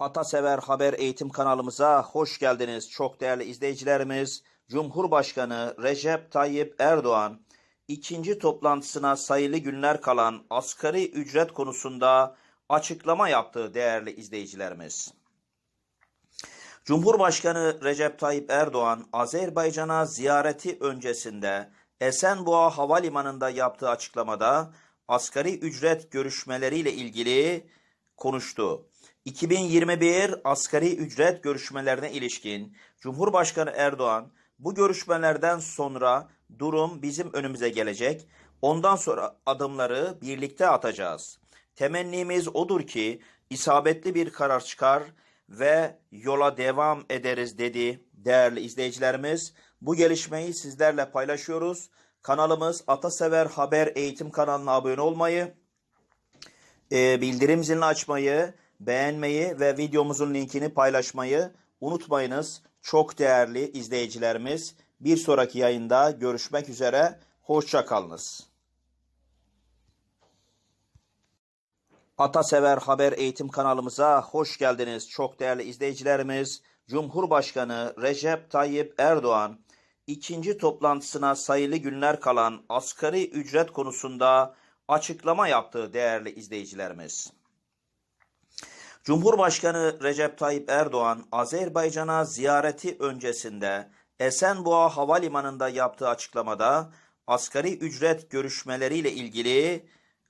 Atasever Haber Eğitim kanalımıza hoş geldiniz. Çok değerli izleyicilerimiz, Cumhurbaşkanı Recep Tayyip Erdoğan ikinci toplantısına sayılı günler kalan asgari ücret konusunda açıklama yaptı değerli izleyicilerimiz. Cumhurbaşkanı Recep Tayyip Erdoğan Azerbaycan'a ziyareti öncesinde Esenboğa Havalimanı'nda yaptığı açıklamada asgari ücret görüşmeleriyle ilgili konuştu. 2021 asgari ücret görüşmelerine ilişkin Cumhurbaşkanı Erdoğan bu görüşmelerden sonra durum bizim önümüze gelecek. Ondan sonra adımları birlikte atacağız. Temennimiz odur ki isabetli bir karar çıkar ve yola devam ederiz dedi değerli izleyicilerimiz. Bu gelişmeyi sizlerle paylaşıyoruz. Kanalımız Atasever Haber Eğitim kanalına abone olmayı, e, bildirim zilini açmayı, beğenmeyi ve videomuzun linkini paylaşmayı unutmayınız. Çok değerli izleyicilerimiz. Bir sonraki yayında görüşmek üzere. Hoşça kalınız. Atasever Haber Eğitim kanalımıza hoş geldiniz. Çok değerli izleyicilerimiz, Cumhurbaşkanı Recep Tayyip Erdoğan ikinci toplantısına sayılı günler kalan asgari ücret konusunda açıklama yaptı değerli izleyicilerimiz. Cumhurbaşkanı Recep Tayyip Erdoğan Azerbaycan'a ziyareti öncesinde Esenboğa Havalimanı'nda yaptığı açıklamada asgari ücret görüşmeleriyle ilgili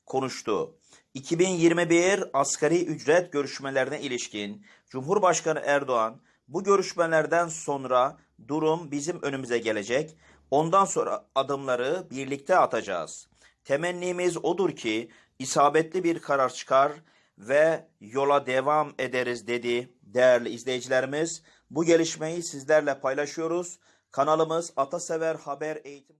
konuştu. 2021 asgari ücret görüşmelerine ilişkin Cumhurbaşkanı Erdoğan bu görüşmelerden sonra durum bizim önümüze gelecek. Ondan sonra adımları birlikte atacağız. Temennimiz odur ki isabetli bir karar çıkar ve yola devam ederiz dedi değerli izleyicilerimiz. Bu gelişmeyi sizlerle paylaşıyoruz. Kanalımız Atasever Haber Eğitim